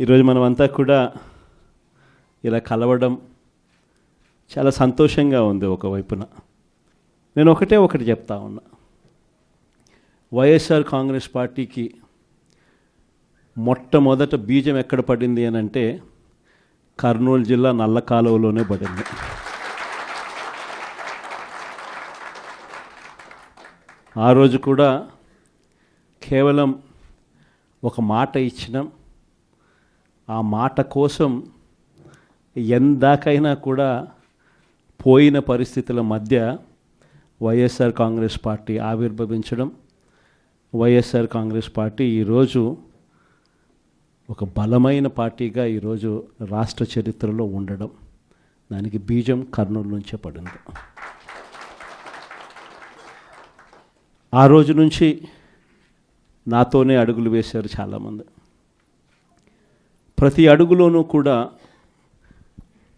ఈరోజు మనమంతా కూడా ఇలా కలవడం చాలా సంతోషంగా ఉంది ఒకవైపున. నేను ఒకటే ఒకటి చెప్తా ఉన్నా. వైఎస్ఆర్ కాంగ్రెస్ పార్టీకి మొట్టమొదట బీజం ఎక్కడ పడింది అని అంటే కర్నూలు జిల్లా నల్ల కాలువలోనే పడింది. ఆ రోజు కూడా కేవలం ఒక మాట ఇచ్చినాం. ఆ మాట కోసం ఎందాకైనా కూడా పోయిన పరిస్థితుల మధ్య వైఎస్ఆర్ కాంగ్రెస్ పార్టీ ఆవిర్భవించడం వైఎస్ఆర్ కాంగ్రెస్ పార్టీ ఈరోజు ఒక బలమైన పార్టీగా ఈరోజు రాష్ట్ర చరిత్రలో ఉండడం. దానికి బీజం కర్నూలు నుంచే పడింది. ఆ రోజు నుంచి నాతోనే అడుగులు వేశారు చాలామంది. ప్రతి అడుగులోనూ కూడా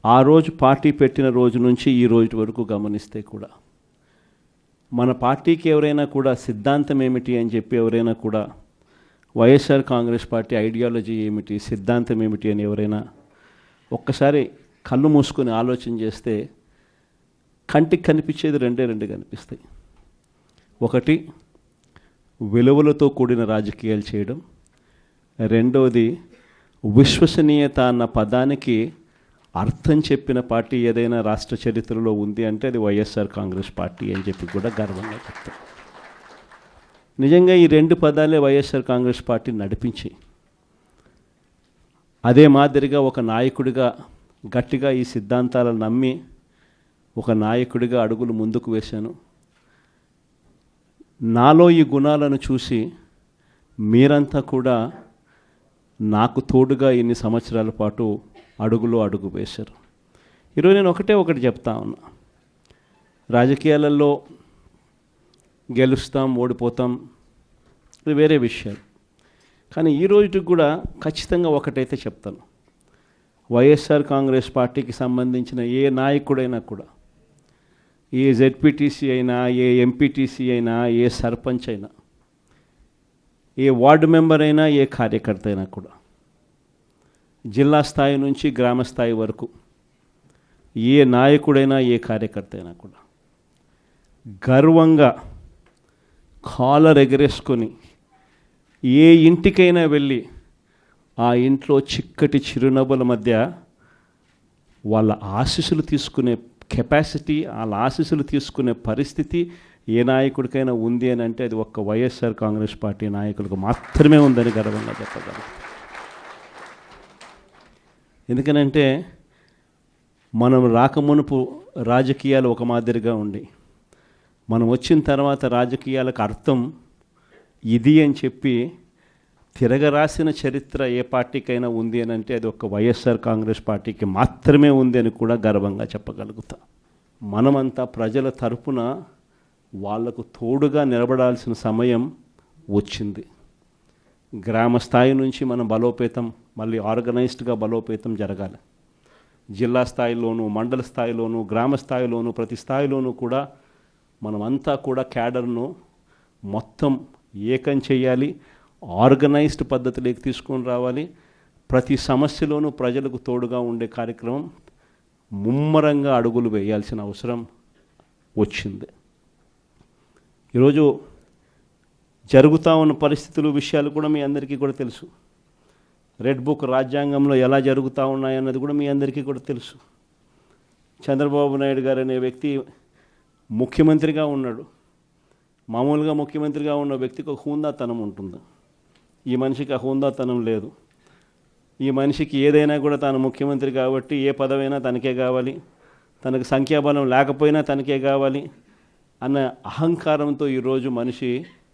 ఆ రోజు పార్టీ పెట్టిన రోజు నుంచి ఈ రోజు వరకు గమనిస్తే కూడా మన పార్టీకి ఎవరైనా కూడా సిద్ధాంతం ఏమిటి అని చెప్పి ఎవరైనా కూడా వైఎస్ఆర్ కాంగ్రెస్ పార్టీ ఐడియాలజీ ఏమిటి సిద్ధాంతం ఏమిటి అని ఎవరైనా ఒక్కసారి కళ్ళు మూసుకొని ఆలోచన చేస్తే కంటికి కనిపించేది రెండే రెండు కనిపిస్తాయి. ఒకటి విలువలతో కూడిన రాజకీయాలు చేయడం. రెండవది విశ్వసనీయత అన్న పదానికి అర్థం చెప్పిన పార్టీ ఏదైనా రాష్ట్ర చరిత్రలో ఉంది అంటే అది వైఎస్ఆర్ కాంగ్రెస్ పార్టీ అని చెప్పి కూడా గర్వంగా చెప్తాం నిజంగా ఈ రెండు పదాలే వైఎస్ఆర్ కాంగ్రెస్ పార్టీ నడిపించి అదే మాదిరిగా ఒక నాయకుడిగా గట్టిగా ఈ సిద్ధాంతాలను నమ్మి ఒక నాయకుడిగా అడుగులు ముందుకు వేశాను. నాలో ఈ గుణాలను చూసి మీరంతా కూడా నాకు తోడుగా ఇన్ని సంవత్సరాల పాటు అడుగులో అడుగు వేశారు. ఈరోజు నేను ఒకటే ఒకటి చెప్తా ఉన్నా. రాజకీయాలలో గెలుస్తాం ఓడిపోతాం ఇది వేరే విషయాలు కానీ ఈ రోజుకి కూడా ఖచ్చితంగా ఒకటైతే చెప్తాను. వైఎస్ఆర్ కాంగ్రెస్ పార్టీకి సంబంధించిన ఏ నాయకుడైనా కూడా ఏ జెడ్పీటీసీ అయినా ఏ ఎంపీటీసీ అయినా ఏ సర్పంచ్ అయినా ఏ వార్డు మెంబర్ అయినా ఏ కార్యకర్త అయినా కూడా. జిల్లా స్థాయి నుంచి గ్రామ స్థాయి వరకు ఏ నాయకుడైనా ఏ కార్యకర్త అయినా కూడా గర్వంగా కాలర్ ఎగరేసుకొని ఏ ఇంటికైనా వెళ్ళి ఆ ఇంట్లో చిక్కటి చిరునవ్వుల మధ్య వాళ్ళ ఆశీస్సులు తీసుకునే కెపాసిటీ వాళ్ళ ఆశీస్సులు తీసుకునే పరిస్థితి ఏ నాయకుడికైనా ఉంది అని అంటే అది ఒక్క వైఎస్ఆర్ కాంగ్రెస్ పార్టీ నాయకులకు మాత్రమే ఉందని గర్వంగా చెప్పగలం ఎందుకనంటే మనం రాకమునుపు రాజకీయాలు ఒక మాదిరిగా ఉండి మనం వచ్చిన తర్వాత రాజకీయాలకు అర్థం ఇది అని చెప్పి తిరగరాసిన చరిత్ర ఏ పార్టీకైనా ఉంది అని అంటే అది ఒక వైఎస్ఆర్ కాంగ్రెస్ పార్టీకి మాత్రమే ఉంది అని కూడా గర్వంగా చెప్పగలుగుతా. మనమంతా ప్రజల తరపున వాళ్ళకు తోడుగా నిలబడాల్సిన సమయం వచ్చింది. గ్రామ స్థాయి నుంచి మనం బలోపేతం మళ్ళీ ఆర్గనైజ్డ్గా బలోపేతం జరగాలి. జిల్లా స్థాయిలోనూ మండల స్థాయిలోనూ గ్రామ స్థాయిలోనూ ప్రతి స్థాయిలోనూ కూడా మనమంతా కూడా క్యాడర్ను మొత్తం ఏకం చేయాలి ఆర్గనైజ్డ్ పద్ధతిలోకి తీసుకొని రావాలి. ప్రతి సమస్యలోనూ ప్రజలకు తోడుగా ఉండే కార్యక్రమం ముమ్మరంగా అడుగులు వేయాల్సిన అవసరం వచ్చింది. ఈరోజు జరుగుతూ ఉన్న పరిస్థితులు విషయాలు కూడా మీ అందరికీ కూడా తెలుసు. రెడ్ బుక్ రాజ్యాంగంలో ఎలా జరుగుతూ ఉన్నాయన్నది కూడా మీ అందరికీ కూడా తెలుసు. చంద్రబాబు నాయుడు గారు అనే వ్యక్తి ముఖ్యమంత్రిగా ఉన్నాడు. మామూలుగా ముఖ్యమంత్రిగా ఉన్న వ్యక్తికి ఒక హూందాతనం ఉంటుంది. ఈ మనిషికి ఆ హూందాతనం లేదు. ఈ మనిషికి ఏదైనా కూడా తాను ముఖ్యమంత్రి కాబట్టి ఏ పదవైనా తనకే కావాలి. తనకు సంఖ్యాబలం లేకపోయినా తనకే కావాలి. అన్న అహంకారంతో ఈరోజు మనిషి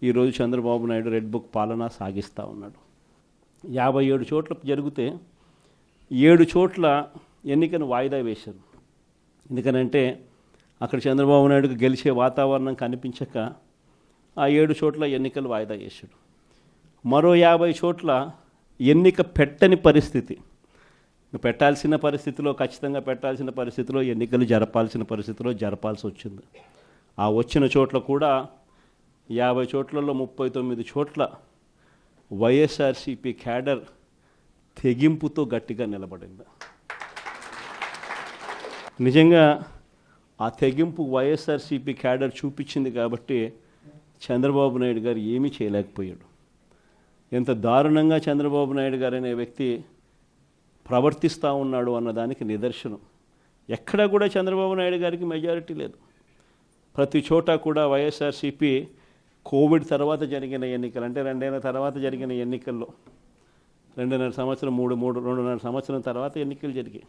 ఈరోజు చంద్రబాబు నాయుడు రెడ్ బుక్ పాలన సాగిస్తూ ఉన్నాడు. యాభై ఏడు చోట్ల జరిగితే ఏడు చోట్ల ఎన్నికను వాయిదా వేశారు. ఎందుకనంటే అక్కడ చంద్రబాబు నాయుడుకు గెలిచే వాతావరణం కనిపించక ఆ ఏడు చోట్ల ఎన్నికలు వాయిదా చేశాడు మరో యాభై చోట్ల ఎన్నిక పెట్టని పరిస్థితి. పెట్టాల్సిన పరిస్థితిలో ఖచ్చితంగా పెట్టాల్సిన పరిస్థితిలో ఎన్నికలు జరపాల్సిన పరిస్థితిలో జరపాల్సి వచ్చింది. ఆ వచ్చిన చోట్ల కూడా యాభై చోట్లలో ముప్పై తొమ్మిది చోట్ల వైఎస్ఆర్సిపి క్యాడర్ తెగింపుతో గట్టిగా నిలబడింది. నిజంగా ఆ తెగింపు వైఎస్ఆర్సీపీ క్యాడర్ చూపించింది కాబట్టి చంద్రబాబు నాయుడు గారు ఏమీ చేయలేకపోయాడు. ఎంత దారుణంగా చంద్రబాబు నాయుడు గారు అనే వ్యక్తి ప్రవర్తిస్తూ ఉన్నాడు అన్నదానికి నిదర్శనం. ఎక్కడా కూడా చంద్రబాబు నాయుడు గారికి మెజారిటీ లేదు. ప్రతి చోట కూడా వైఎస్ఆర్సీపీ కోవిడ్ తర్వాత జరిగిన ఎన్నికలు అంటే రెండేళ్ళ తర్వాత జరిగిన ఎన్నికల్లో రెండున్నర సంవత్సరం మూడు మూడు రెండున్నర సంవత్సరం తర్వాత ఎన్నికలు జరిగాయి.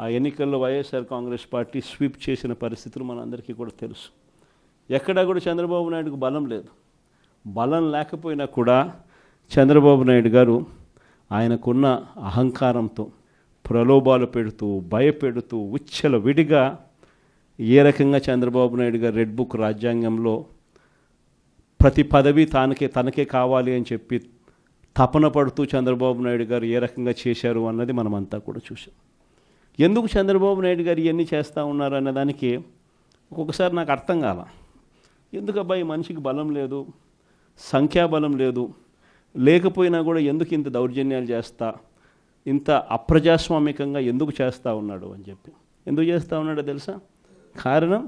ఆ ఎన్నికల్లో వైఎస్ఆర్ కాంగ్రెస్ పార్టీ స్వీప్ చేసిన పరిస్థితులు మనందరికీ కూడా తెలుసు. ఎక్కడా కూడా చంద్రబాబు నాయుడుకు బలం లేదు. బలం లేకపోయినా కూడా చంద్రబాబు నాయుడు గారు ఆయనకున్న అహంకారంతో ప్రలోభాలు పెడుతూ భయపెడుతూ ఉచ్చల విడిగా ఏ రకంగా చంద్రబాబు నాయుడు గారు రెడ్ బుక్ రాజ్యాంగంలో ప్రతి పదవి తానకే తనకే కావాలి అని చెప్పి తపన పడుతూ చంద్రబాబు నాయుడు గారు ఏ రకంగా చేశారు అన్నది మనమంతా కూడా చూసాం ఎందుకు చంద్రబాబు నాయుడు గారు ఇవన్నీ చేస్తూ ఉన్నారు అన్నదానికి ఒక్కొక్కసారి నాకు అర్థం కాల. ఎందుకు అబ్బాయి మనిషికి బలం లేదు సంఖ్యాబలం లేదు లేకపోయినా కూడా ఎందుకు ఇంత దౌర్జన్యాలు చేస్తా ఇంత అప్రజాస్వామికంగా ఎందుకు చేస్తూ ఉన్నాడు అని చెప్పి. ఎందుకు చేస్తూ ఉన్నాడో తెలుసా? കാരണം